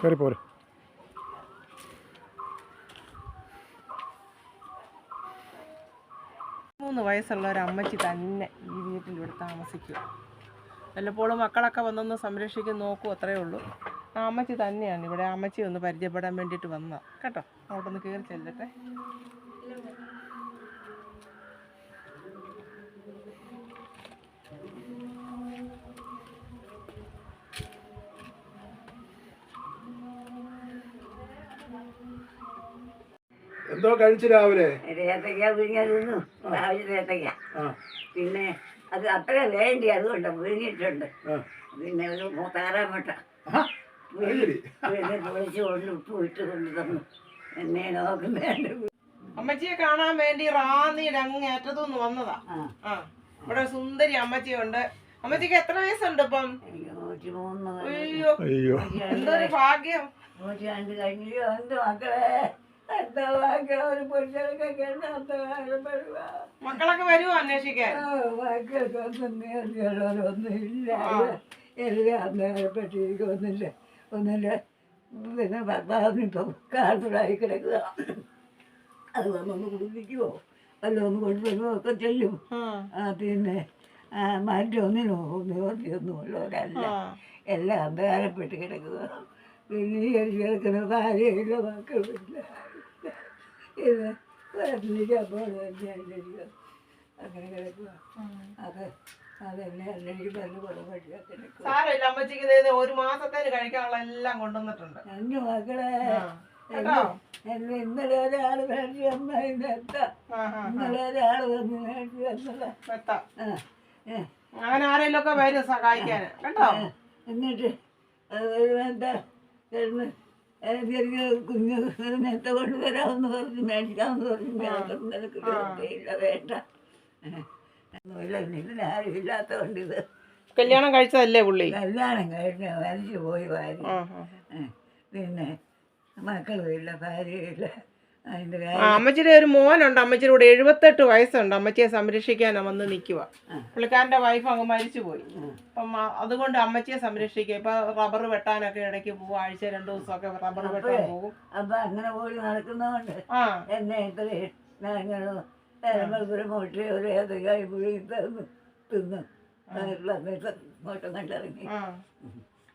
കയറി പോര്. മൂന്ന് വയസ്സുള്ള ഒരു അമ്മച്ചി തന്നെ ഈ വീട്ടിൽ ഇവിടെ താമസിക്കും വല്ലപ്പോഴും മക്കളൊക്കെ വന്നൊന്ന് സംരക്ഷിക്കും നോക്കും അത്രയേ ഉള്ളൂ. ആ അമ്മച്ചി തന്നെയാണ് ഇവിടെ. അമ്മച്ചി ഒന്ന് പരിചയപ്പെടാൻ വേണ്ടിയിട്ട് വന്നതാണ് കേട്ടോ? അങ്ങോട്ടൊന്ന് കയറി ചെല്ലട്ടെ. എന്തോ കഴിച്ചു രാവിലെ? ഏത്തയ്ക്ക വിഴുങ്ങിയതൊന്നും രാവിലെ ഏത്തയ്ക്ക പിന്നെ അത് അത്ര വേണ്ടി അതുകൊണ്ട് വിഴുങ്ങിയിട്ടുണ്ട് പിന്നെ ഒരു താറാൻ മുട്ട. പൊളിച്ച് കൊണ്ട് ഉപ്പ് ഇട്ട് കൊണ്ട് തന്നു. എന്നെ നോക്കുന്നതിന്റെ അമ്മച്ചിയെ കാണാൻ വേണ്ടി റാന്നിയുടെ അങ്ങ് ഏറ്റതൊന്ന് വന്നതാ. ഇവിടെ സുന്ദരി അമ്മച്ചിയുണ്ട്. അമ്മച്ചിക്ക് എത്ര വയസ്സുണ്ട് ഇപ്പം? അയ്യോ അയ്യോ എന്തൊരു ഭാഗ്യം. നൂറ്റി രണ്ട് കഴിഞ്ഞു. എന്ത് മക്കളെ. മക്കളൊക്കെ വരുമോ അന്വേഷിക്കാൻ? മക്കൾക്കൊന്നും നേർച്ചകളൊന്നും ഇല്ല. എല്ലാം നേരപ്പെട്ടിരിക്കൊന്നുമില്ല ഒന്നില്ല പിന്നെ ഭർത്താവിന് ഇപ്പം കാർഡായി കിടക്കുക അത് വന്നൊന്ന് കുടിപ്പിക്കുമോ അല്ല ഒന്ന് കൊണ്ടുവരുമോ ഒക്കെ ചെയ്യും പിന്നെ ആ, മറ്റൊന്നിനോ നിവർത്തിയൊന്നും ഉള്ളവരല്ല എല്ലാം അന്ധകാരപ്പെട്ട് കിടക്കുക പിന്നെ ഈ കിടക്കുന്ന ഭാര്യയില്ല മക്കളുമില്ല ഇത് വരത്തിരിക്കുമ്പോൾ തന്നെയായിരിക്കും അങ്ങനെ കിടക്കുക സാരമില്ല അമ്മച്ചിക്ക് ഒരു മാസത്തേന് കഴിക്കാനുള്ള എല്ലാം കൊണ്ടുവന്നിട്ടുണ്ട്. മക്കളെ എന്നെ ഇന്നലെ ഒരാൾ. ഇന്നലെ ഒരാൾ വന്ന് എത്താം. അങ്ങനെ ആരെങ്കിലും ഒക്കെ വരും സഹായിക്കാൻ കേട്ടോ എന്നിട്ട് എന്താ കുഞ്ഞ് നേരത്തെ കൊണ്ടുവരാമെന്ന് പറഞ്ഞ് മേടിക്കാമെന്ന് പറഞ്ഞ് നിനക്ക് ഇല്ല വേണ്ട. ഒന്നുമില്ല ആരും ഇല്ലാത്തതുകൊണ്ട് ഇത് കല്യാണം കഴിച്ചതല്ലേ പുള്ളി? കല്യാണം കഴിഞ്ഞ് മരിച്ചു പോയി ഭാര്യ പിന്നെ മക്കളുമില്ല ഭാര്യയില്ല അതിന്റെ ആ അമ്മച്ചിയുടെ ഒരു മോനുണ്ട്. അമ്മച്ചിയുടെ കൂടെ എഴുപത്തെട്ട് വയസ്സുണ്ട്. അമ്മച്ചിയെ സംരക്ഷിക്കാനാ വന്ന് നിൽക്കുക പുള്ളിക്കാരന്റെ വൈഫ് അങ്ങ് മരിച്ചു പോയി. അപ്പം അതുകൊണ്ട് അമ്മച്ചിയെ സംരക്ഷിക്കുക. ഇപ്പൊ റബ്ബർ വെട്ടാനൊക്കെ ഇടയ്ക്ക് പോകും ആഴ്ച രണ്ടു ദിവസമൊക്കെ റബ്ബർ വെട്ടാൻ പോകും അപ്പൊ അങ്ങനെ പോയി നടക്കുന്നതുകൊണ്ട് ആ. എന്നെ ഇത്രയും ഒരു മുട്ട ഒരു ഏതൊക്കെ പുഴുങ്ങി തന്നു കണ്ടിറങ്ങി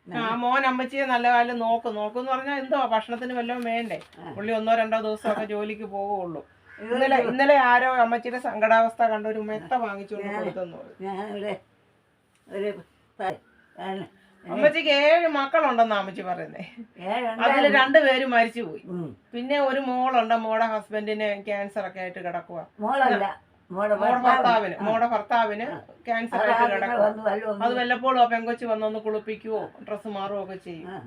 ആ മോൻ അമ്മച്ചിയെ നല്ല കാലം നോക്ക്. എന്ന് പറഞ്ഞാൽ എന്തോ ഭക്ഷണത്തിന് വല്ലതും വേണ്ടേ? പുള്ളി ഒന്നോ രണ്ടോ ദിവസമൊക്കെ ജോലിക്ക് പോവുള്ളൂ ഇന്നലെ ഇന്നലെ ആരോ അമ്മച്ചിയുടെ സങ്കടാവസ്ഥ കണ്ട ഒരു മെത്ത വാങ്ങിച്ചുകൊണ്ട് കൊടുത്തെന്ന് പറഞ്ഞു. അമ്മച്ചിക്ക് ഏഴ് മക്കളുണ്ടെന്നാ അമ്മച്ചി പറയുന്നേ. അതിൽ രണ്ടുപേര് മരിച്ചുപോയി. പിന്നെ ഒരു മോളുണ്ട്. മോളെ ഹസ്ബൻഡിന് ക്യാൻസർ ഒക്കെ ആയിട്ട് കിടക്കുക മോടെ മോടെ ഭർത്താവ്. ഭർത്താവിന് മോടെ ഭർത്താവിന് ക്യാൻസർ ആയിട്ട് അതാ വല്ലപ്പോഴും ആ പെങ്കൊച്ചി വന്നൊന്ന് കുളിപ്പിക്കുവോ ഡ്രസ്സ് മാറുവോ ഒക്കെ ചെയ്യും. ആ.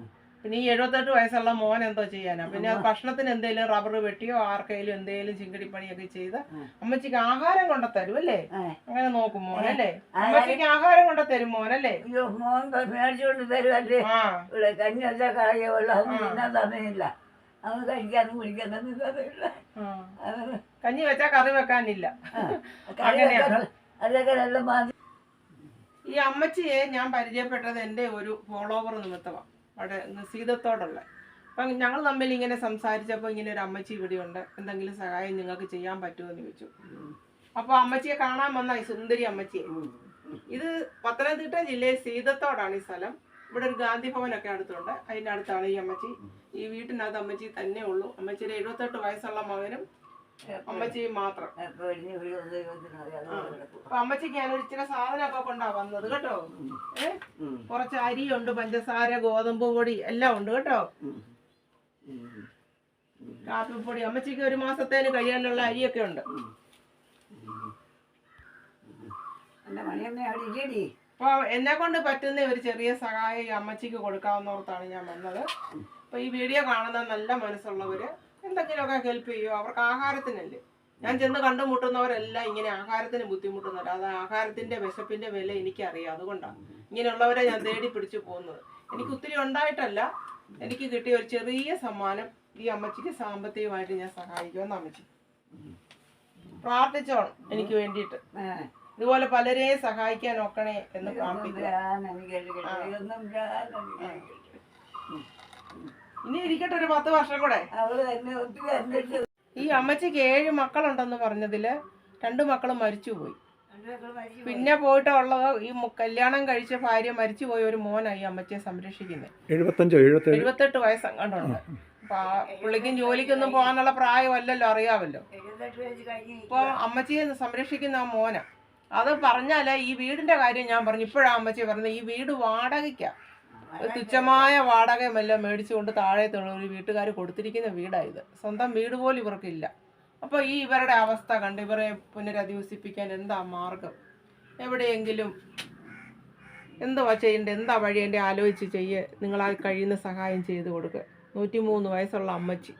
പിന്നെ ഈ എഴുപത്തെട്ട് വയസ്സുള്ള മോൻ എന്തോ ചെയ്യാനാ? പിന്നെ ഭക്ഷണത്തിന് എന്തെങ്കിലും റബ്ബർ വെട്ടിയോ ആർക്കെങ്കിലും എന്തെങ്കിലും ചിങ്കടിപ്പണിയൊക്കെ ചെയ്ത് അമ്മച്ചിക്ക് ആഹാരം കൊണ്ട തരും അല്ലേ? അങ്ങനെ നോക്കും മോനല്ലേ അമ്മച്ചിക്ക് ആഹാരം കൊണ്ട തരും മോനല്ലേ മോൻ മേടിച്ചുകൊണ്ട് ആ. ഇവിടെ കഞ്ഞല്ല കായുള്ളൂ അതൊന്നും തിന്നാൻ സമയമില്ല. അത് കഴിക്കാനും കുടിക്കാനും കഞ്ഞി വെച്ചാൽ കറി വെക്കാനില്ല. അതൊക്കെ നല്ല ഈ അമ്മച്ചിയെ ഞാൻ പരിചയപ്പെട്ടത് എന്റെ ഒരു ഫോളോവർ നിമിത്തമാണ് അവിടെ സീതത്തോടുള്ള. അപ്പം ഞങ്ങൾ തമ്മിൽ ഇങ്ങനെ സംസാരിച്ചപ്പോൾ ഇങ്ങനെ ഒരു അമ്മച്ചി ഇവിടെയുണ്ട്. എന്തെങ്കിലും സഹായം നിങ്ങൾക്ക് ചെയ്യാൻ പറ്റുമോ എന്ന് ചോദിച്ചു. അപ്പോൾ അമ്മച്ചിയെ കാണാൻ വന്ന സുന്ദരി അമ്മച്ചിയെ. ഇത് പത്തനംതിട്ട ജില്ലയിൽ സീതത്തോടാണ് ഈ സ്ഥലം. ഇവിടെ ഒരു ഗാന്ധി ഭവനൊക്കെ അടുത്തുണ്ട് അതിന്റെ അടുത്താണ് ഈ അമ്മച്ചി ഈ വീട്ടിനകത്ത് അമ്മച്ചി തന്നെ ഉള്ളൂ അമ്മച്ചിയുടെ എഴുപത്തെട്ട് വയസ്സുള്ള മകനും അമ്മച്ചിയും മാത്രം അപ്പൊ അമ്മച്ചിക്ക് ഞാൻ ഒരു ഇച്ചിരി സാധനമൊക്കെ കൊണ്ടാ വന്നത് കേട്ടോ ഏ കുറച്ച് അരിയുണ്ട് പഞ്ചസാര ഗോതമ്പ് പൊടി എല്ലാം ഉണ്ട് കേട്ടോ കാപ്പിപ്പൊടി അമ്മച്ചിക്ക് ഒരു മാസത്തേന് കഴിയാനുള്ള അരിയൊക്കെ ഉണ്ട് അല്ല മണിയമ്മ അവിടെ അപ്പൊ എന്നെ കൊണ്ട് പറ്റുന്ന ഒരു ചെറിയ സഹായം ഈ അമ്മച്ചിക്ക് കൊടുക്കാവുന്നോർത്താണ് ഞാൻ വന്നത്. അപ്പൊ ഈ വീഡിയോ കാണുന്ന നല്ല മനസ്സുള്ളവര് എന്തെങ്കിലുമൊക്കെ ഹെൽപ്പ് ചെയ്യോ? അവർക്ക് ആഹാരത്തിനല്ലേ. ഞാൻ ചെന്ന് കണ്ടുമുട്ടുന്നവരെല്ലാം ഇങ്ങനെ ആഹാരത്തിന് ബുദ്ധിമുട്ടുന്നില്ല അത് ആഹാരത്തിന്റെ വിശപ്പിന്റെ വില എനിക്കറിയാം. അതുകൊണ്ടാണ് ഇങ്ങനെയുള്ളവരെ ഞാൻ തേടി പിടിച്ചു പോകുന്നത്. എനിക്ക് ഒത്തിരി ഉണ്ടായിട്ടല്ല. എനിക്ക് കിട്ടിയ ഒരു ചെറിയ സമ്മാനം ഈ അമ്മച്ചിക്ക് സാമ്പത്തികമായിട്ട് ഞാൻ സഹായിക്കുമെന്ന് അമ്മച്ചി. പ്രാർത്ഥിച്ചോണം എനിക്ക് വേണ്ടിയിട്ട്. ഇതുപോലെ പലരെ സഹായിക്കാൻ ഒക്കണേ എന്ന് ഇനി ഇരിക്കട്ടെ ഒരു പത്ത് വർഷം കൂടെ. ഈ അമ്മച്ചിക്ക് ഏഴ് മക്കളുണ്ടെന്ന് പറഞ്ഞതിൽ രണ്ട് മക്കൾ മരിച്ചുപോയി. പിന്നെ പോയിട്ട് ഉള്ളത് ഈ കല്യാണം കഴിച്ച ഭാര്യ മരിച്ചുപോയ ഒരു മോനായി അമ്മച്ചയെ അമ്മച്ചിയെ സംരക്ഷിക്കുന്നത് എഴുപത്തെട്ട് വയസ്സങ്ങാണ്ടുണ്ട് അപ്പൊ ആ പുള്ളിക്കും ജോലിക്കൊന്നും പോകാനുള്ള പ്രായമല്ലല്ലോ അറിയാമല്ലോ വയസ്സ് ഇപ്പൊ അമ്മച്ചിയെ സംരക്ഷിക്കുന്ന ആ മോന. അത് പറഞ്ഞാൽ ഈ വീടിന്റെ കാര്യം ഞാൻ പറഞ്ഞു. ഇപ്പോഴാ അമ്മച്ചി പറഞ്ഞത് ഈ വീട് വാടകയ്ക്കാ. ഒരു തുച്ഛമായ വാടകയുമെല്ലാം മേടിച്ചുകൊണ്ട് താഴെ ഒരു വീട്ടുകാർ കൊടുത്തിരിക്കുന്ന വീടായത് സ്വന്തം വീട് പോലും ഇവർക്കില്ല. അപ്പോൾ ഈ ഇവരുടെ അവസ്ഥ കണ്ട് ഇവരെ പുനരധിവസിപ്പിക്കാൻ എന്താ മാർഗം? എവിടെയെങ്കിലും എന്തുവാ ചെയ്യേണ്ടത്? എന്താ വഴി? എന്റെ ആലോചിച്ച് ചെയ്യേ. നിങ്ങളാൽ കഴിയുന്ന സഹായം ചെയ്തു കൊടുക്കുക നൂറ്റി മൂന്ന് വയസ്സുള്ള അമ്മച്ചി.